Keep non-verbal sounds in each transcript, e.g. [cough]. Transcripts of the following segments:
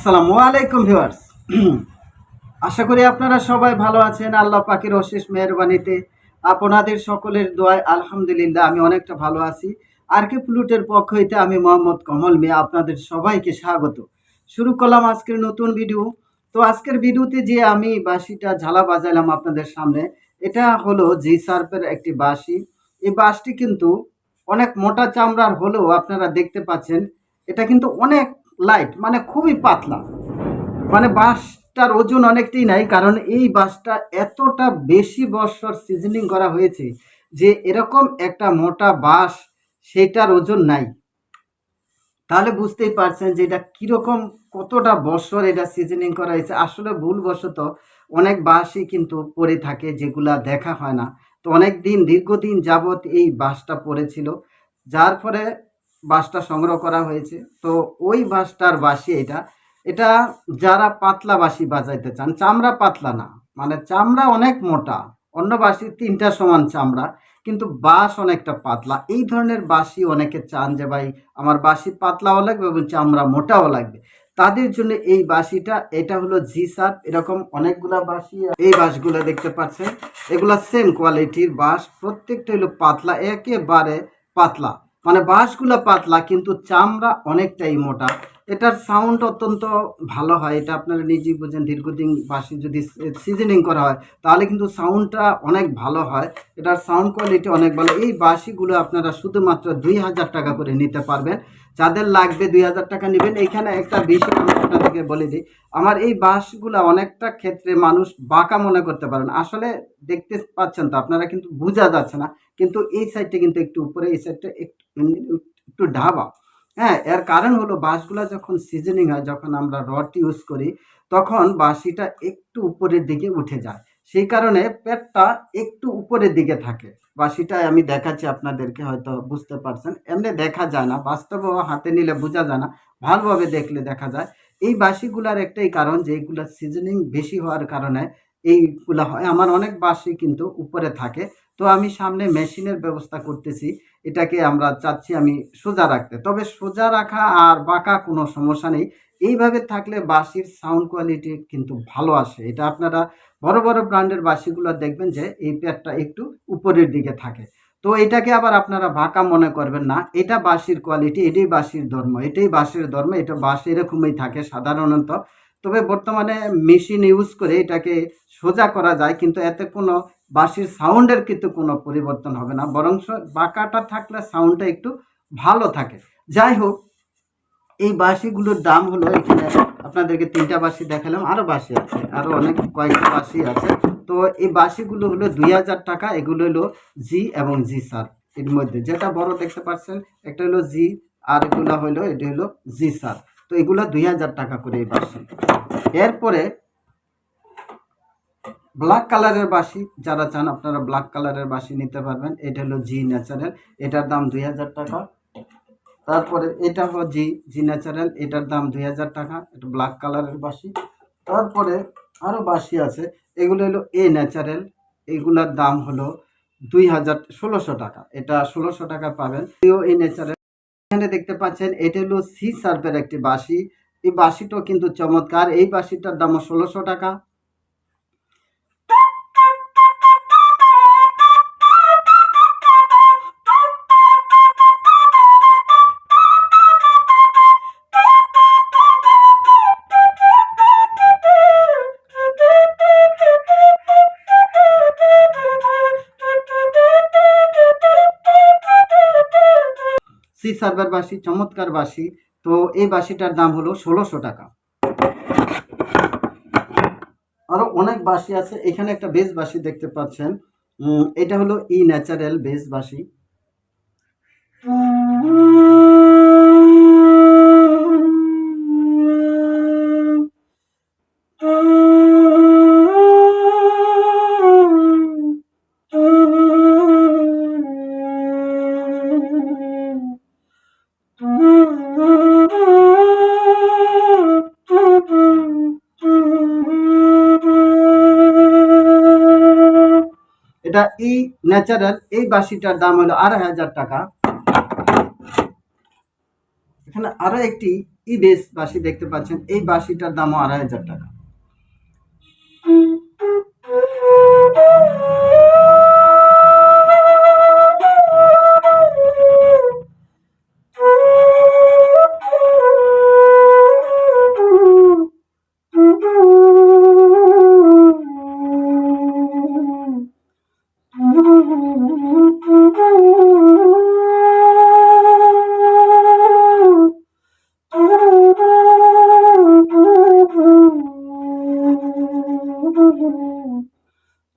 আসসালামু আলাইকুম ভিউয়ার্স। [clears throat] আশা করি আপনারা সবাই ভালো আছেন। আল্লাহ পাকের অশেষ মেহরবানিতে আপনাদের সকলের দোয়ায় আলহামদুলিল্লাহ আমি অনেকটা ভালো আছি। আর কে প্লুটের পক্ষ হইতে আমি মোহাম্মদ কমল মিয়া আপনাদের সবাইকে স্বাগত। শুরু করলাম আজকের নতুন ভিডিও। তো আজকের ভিডিওতে যে আমি বাঁশিটা ঝালা বাজাইলাম আপনাদের সামনে, এটা হলো জি সার্পের একটি বাঁশি। এই বাঁশটি কিন্তু অনেক মোটা চামড়ার হলেও আপনারা দেখতে পাচ্ছেন, এটা কিন্তু অনেক লাইট মানে খুবই পাতলা। মানে বাঁশটার ওজন অনেকটাই নাই, কারণ এই বাঁশটা এতটা বেশি বছর সিজনিং করা হয়েছে যে এরকম একটা মোটা বাঁশ সেটার ওজন নাই। তাহলে বুঝতেই পারছেন যে এটা কীরকম কতটা বছর এটা সিজনিং করা হয়েছে। আসলে ভুলবশত অনেক বাঁশই কিন্তু পড়ে থাকে যেগুলা দেখা হয় না। তো অনেক দিন দীর্ঘদিন যাবৎ এই বাঁশটা পড়েছিল। যার ফলে বাঁশটা সংগ্রহ করা হয়েছে। তো ওই বাঁশটার বাঁশি এটা। এটা যারা পাতলা বাঁশি বাজাইতে চান, চামড়া পাতলা না মানে চামড়া অনেক মোটা, অন্য বাঁশি তিনটা সমান চামড়া, কিন্তু বাঁশ অনেকটা পাতলা। এই ধরনের বাঁশি অনেকে চান যে, ভাই, আমার বাঁশি পাতলাও লাগবে এবং চামড়া মোটাও লাগবে। তাদের জন্য এই বাঁশিটা এটা হলো জি সার এরকম অনেকগুলা বাঁশি এই বাঁশগুলো দেখতে পাচ্ছেন, এগুলা সেম কোয়ালিটির বাঁশ প্রত্যেকটা হলো পাতলা, একেবারে পাতলা। মানে বাঁশগুলো পাতলা, কিন্তু চামড়া অনেকটাই মোটা। এটার সাউন্ড অত্যন্ত ভালো হয়। এটা আপনারা নিজেই বুঝেন, দীর্ঘদিন বাঁশি যদি সিজনিং করা হয়, তাহলে কিন্তু সাউন্ডটা অনেক ভালো হয়। এটার সাউন্ড কোয়ালিটি অনেক ভালো। এই বাঁশিগুলো আপনারা শুধুমাত্র দুই হাজার টাকা করে নিতে পারবেন। যাদের লাগবে দুই হাজার টাকা নেবেন। এইখানে একটা বিষয় আমি আপনাদেরকে বলে দিই। আমার এই বাঁশগুলো অনেকটা ক্ষেত্রে মানুষ বাঁকা মনে করতে পারেন আসলে দেখতে পাচ্ছেন তো, আপনারা কিন্তু বোঝা যাচ্ছে না। কিন্তু এই সাইডটা কিন্তু একটু উপরে, এই সাইডটা একটু একটু ঢাবা। হ্যাঁ এর কারণ হলো বাঁশগুলা যখন সিজনিং হয়, যখন আমরা রড ইউজ করি, তখন বাঁশিটা একটু উপরের দিকে উঠে যায়। সেই কারণে পেটটা একটু উপরের দিকে থাকে। বাঁশিটা আমি দেখাচ্ছি আপনাদেরকে, হয়তো বুঝতে পারছেন। এমনি দেখা যায় না বাস্তবে হাতে নিলে বোঝা যায় না, ভালোভাবে দেখলে দেখা যায়। এই বাঁশিগুলার একটাই কারণ যে এইগুলা সিজনিং বেশি হওয়ার কারণে এইগুলা হয়। আমার অনেক বাঁশি কিন্তু উপরে থাকে। তো আমি সামনে মেশিনের ব্যবস্থা করতেছি। এটাকে আমরা চাচ্ছি আমি সোজা রাখতে। তবে সোজা রাখা আর বাঁকা কোনো সমস্যা নেই। এইভাবে থাকলে বাঁশির সাউন্ড কোয়ালিটি কিন্তু ভালো আসে। এটা আপনারা বড় বড় ব্র্যান্ডের বাঁশিগুলো দেখবেন যে এই প্যাডটা একটু উপরের দিকে থাকে। তো এটাকে আবার আপনারা বাঁকা মনে করবেন না, এটা বাঁশির কোয়ালিটি এটাই বাঁশির ধর্ম, এটাই বাঁশির ধর্ম, এটা বাঁশ এরকমই থাকে সাধারণত। তবে বর্তমানে মেশিন ইউজ করে এটাকে সোজা করা যায়, কিন্তু এতে কোনো বাঁশির সাউন্ডের কিন্তু কোনো পরিবর্তন হবে না বরং বাঁকাটা থাকলে সাউন্ডটা একটু ভালো থাকে। যাই হোক, এই বাঁশিগুলোর দাম হলো এখানে আপনাদেরকে তিনটা বাঁশি দেখালাম আরও বাসি আছে আরও অনেক কয়েকটা বাসি আছে। তো এই বাঁশিগুলো হলো দুই হাজার টাকা, এগুলো হলো জি এবং জি সার এর মধ্যে। যেটা বড় দেখতে পাচ্ছেন, একটা হলো জি আর এগুলো হলো, এটা হলো জি সার তো এগুলো দুই হাজার টাকা করে এই বাঁশি। এরপরে ব্ল্যাক কালারের বাঁশি, যারা চান আপনারা ব্ল্যাক কালারের বাঁশি নিতে পারবেন, এটা হলো জি ন্যাচারাল এটার দাম দুই হাজার টাকা। তারপরে এটা হলো জি জি ন্যাচারাল এটার দাম দুই হাজার টাকা, এটা ব্ল্যাক কালারের বাঁশি তারপরে আরও বাঁশি আছে, এগুলো হলো এ ন্যাচারাল এগুলোর দাম হলো দুই হাজার ষোলোশো টাকা। এটা ষোলোশো টাকা পাবেন। এ ন্যাচারাল এখানে দেখতে পাচ্ছেন, এটা হলো সি সার্ভের একটি বাঁশি এই বাঁশিটাও কিন্তু চমৎকার। এই বাঁশিটার দামও ষোলোশো টাকা। সি সার্ভার বাসি চমৎকার বাসি তো এই বাসিটার দাম হলো ষোলোশো টাকা। আরও অনেক বাসি আছে। এখানে একটা বেশ বাসি দেখতে পাচ্ছেন। এটা হলো ই ন্যাচারাল বেশ বাঁশি এটা ই ন্যাচারাল এই বাঁশিটার দাম হলো আড়াই হাজার টাকা। এখানে আরও একটি ই বেস বাসি দেখতে পাচ্ছেন, এই বাঁশিটার দামও আড়াই হাজার টাকা।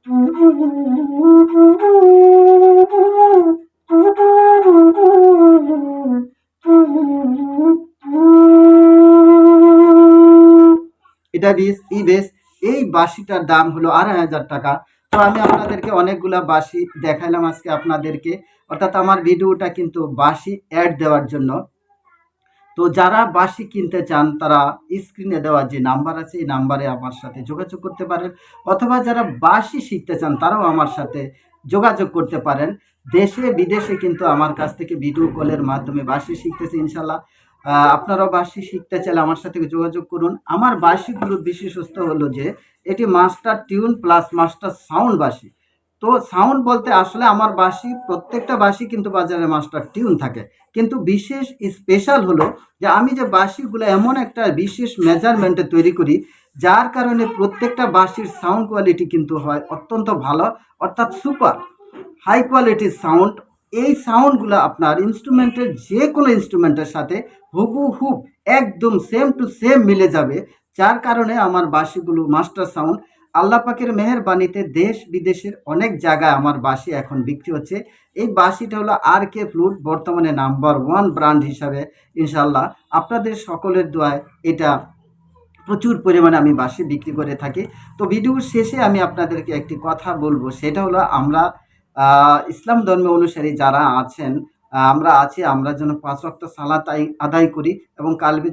এটা বিস ই বেস এই বাঁশিটার দাম হলো আড়াই হাজার টাকা। তো আমি আপনাদেরকে অনেকগুলা বাঁশি দেখাইলাম আজকে আপনাদেরকে। অর্থাৎ আমার ভিডিওটা কিন্তু বাঁশি অ্যাড দেওয়ার জন্য। তো যারা বাঁশি কিনতে চান, তারা স্ক্রিনে দেওয়া যে নাম্বার আছে, এই নাম্বারে আমার সাথে যোগাযোগ করতে পারেন। অথবা যারা বাঁশি শিখতে চান, তারাও আমার সাথে যোগাযোগ করতে পারেন। দেশে, বিদেশে কিন্তু আমার কাছ থেকে ভিডিও কলের মাধ্যমে বাঁশি শিখতেছে ইনশাল্লাহ। আপনারাও বাঁশি শিখতে চাইলে আমার সাথে যোগাযোগ করুন। আমার বাঁশিগুলোর বিশেষত্ব হলো যে, এটি master tune plus master sound বাঁশি। তো সাউন্ড বলতে আসলে আমার বাঁশি, প্রত্যেকটা বাঁশি কিন্তু বাজারে মাস্টার টিউন থাকে। কিন্তু বিশেষ স্পেশাল হলো যে আমি যে বাঁশিগুলো এমন একটা বিশেষ মেজারমেন্টে তৈরি করি, যার কারণে প্রত্যেকটা বাঁশির সাউন্ড কোয়ালিটি কিন্তু হয় অত্যন্ত ভালো, অর্থাৎ সুপার হাই কোয়ালিটির সাউন্ড এই সাউন্ডগুলো আপনার ইনস্ট্রুমেন্টের যে কোনো ইনস্ট্রুমেন্টের সাথে হুবহু একদম সেম টু সেম মিলে যাবে, যার কারণে আমার বাঁশিগুলো মাস্টার সাউন্ড আল্লাহ পাকের মেহেরবানিতে দেশ বিদেশের অনেক জায়গায় আমার বাঁশি এখন বিক্রি হচ্ছে। এই বাঁশিটা হলো আর কে ফ্লুট বর্তমানে নাম্বার ওয়ান ব্র্যান্ড হিসাবে ইনশাল্লাহ আপনাদের সকলের দোয়ায় এটা প্রচুর পরিমাণে আমি বাঁশি বিক্রি করে থাকি। তো ভিডিওর শেষে আমি আপনাদেরকে একটি কথা বলব, সেটা হলো আমরা ইসলাম ধর্ম অনুসারী যারা আছেন আমরা আছি, আমরা যেন পাঁচ রক্ত সালাত আদায় করি এবং কালবে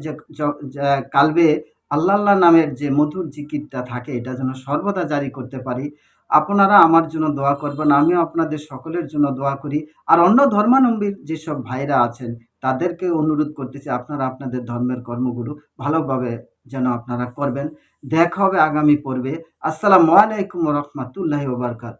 কালবে আল্লাহ আল্লাহ নামের যে মধুর জিকিরটা থাকে, এটা যেন সর্বদা জারি করতে পারি। আপনারা আমার জন্য দোয়া করবেন, আমিও আপনাদের সকলের জন্য দোয়া করি। আর অন্য ধর্মাবলম্বীর যেসব ভাইরা আছেন, তাদেরকে অনুরোধ করতেছি, আপনারা আপনাদের ধর্মের কর্মগুলো ভালোভাবে যেন আপনারা করবেন। দেখা হবে আগামী পর্বে। আসসালামু আলাইকুম রহমতুল্লাহ ওবরকাত